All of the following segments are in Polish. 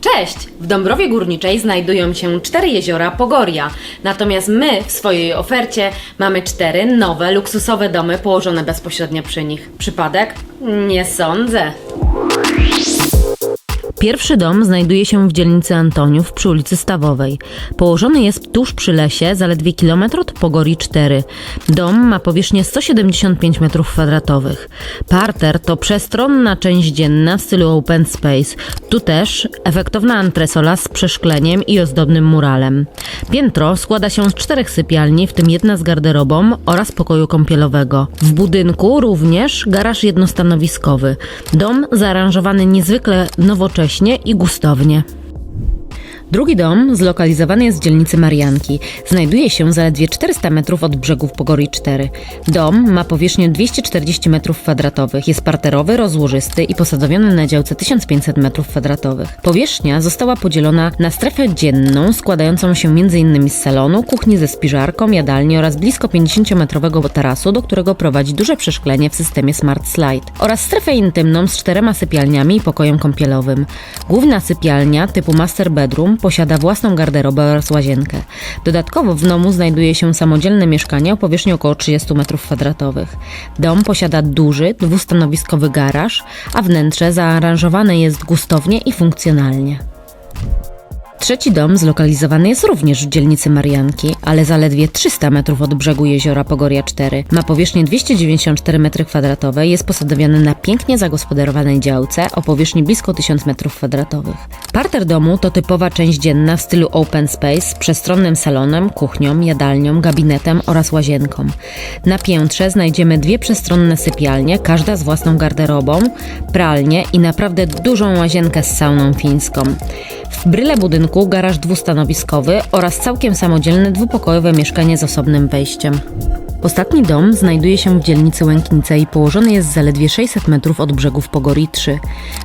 Cześć! W Dąbrowie Górniczej znajdują się cztery jeziora Pogoria. Natomiast my w swojej ofercie mamy cztery nowe, luksusowe domy położone bezpośrednio przy nich. Przypadek? Nie sądzę. Pierwszy dom znajduje się w dzielnicy Antoniów przy ulicy Stawowej. Położony jest tuż przy lesie, zaledwie kilometr od Pogori 4. Dom ma powierzchnię 175 m2. Parter to przestronna część dzienna w stylu open space. Tu też efektowna antresola z przeszkleniem i ozdobnym muralem. Piętro składa się z czterech sypialni, w tym jedna z garderobą oraz pokoju kąpielowego. W budynku również garaż jednostanowiskowy. Dom zaaranżowany niezwykle nowocześnie i gustownie. Drugi dom zlokalizowany jest w dzielnicy Marianki. Znajduje się zaledwie 400 metrów od brzegów Pogori 4. Dom ma powierzchnię 240 metrów kwadratowych. Jest parterowy, rozłożysty i posadowiony na działce 1500 metrów kwadratowych. Powierzchnia została podzielona na strefę dzienną składającą się m.in. z salonu, kuchni ze spiżarką, jadalni oraz blisko 50-metrowego tarasu, do którego prowadzi duże przeszklenie w systemie Smart Slide oraz strefę intymną z czterema sypialniami i pokojem kąpielowym. Główna sypialnia typu master bedroom posiada własną garderobę oraz łazienkę. Dodatkowo w domu znajduje się samodzielne mieszkanie o powierzchni około 30 m2. Dom posiada duży, dwustanowiskowy garaż, a wnętrze zaaranżowane jest gustownie i funkcjonalnie. Trzeci dom zlokalizowany jest również w dzielnicy Marianki, ale zaledwie 300 metrów od brzegu jeziora Pogoria 4. Ma powierzchnię 294 m2, jest posadowiony na pięknie zagospodarowanej działce o powierzchni blisko 1000 m2. Parter domu to typowa część dzienna w stylu open space z przestronnym salonem, kuchnią, jadalnią, gabinetem oraz łazienką. Na piętrze znajdziemy dwie przestronne sypialnie, każda z własną garderobą, pralnię i naprawdę dużą łazienkę z sauną fińską. W bryle budynku garaż dwustanowiskowy oraz całkiem samodzielne dwupokojowe mieszkanie z osobnym wejściem. Ostatni dom znajduje się w dzielnicy Łęknice i położony jest zaledwie 600 metrów od brzegów Pogori 3.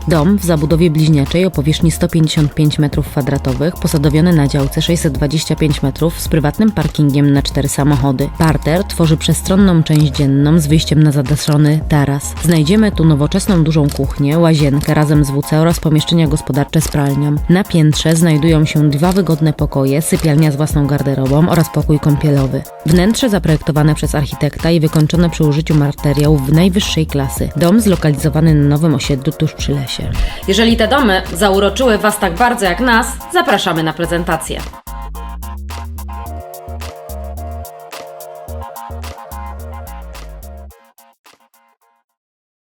Dom w zabudowie bliźniaczej o powierzchni 155 m2, posadowiony na działce 625 metrów z prywatnym parkingiem na cztery samochody. Parter tworzy przestronną część dzienną z wyjściem na zadaszony taras. Znajdziemy tu nowoczesną dużą kuchnię, łazienkę razem z WC oraz pomieszczenia gospodarcze z pralnią. Na piętrze znajdują się dwa wygodne pokoje, sypialnia z własną garderobą oraz pokój kąpielowy. Wnętrze zaprojektowane przez architekta i wykończone przy użyciu materiałów najwyższej klasy. Dom zlokalizowany na nowym osiedlu tuż przy lesie. Jeżeli te domy zauroczyły Was tak bardzo jak nas, zapraszamy na prezentację.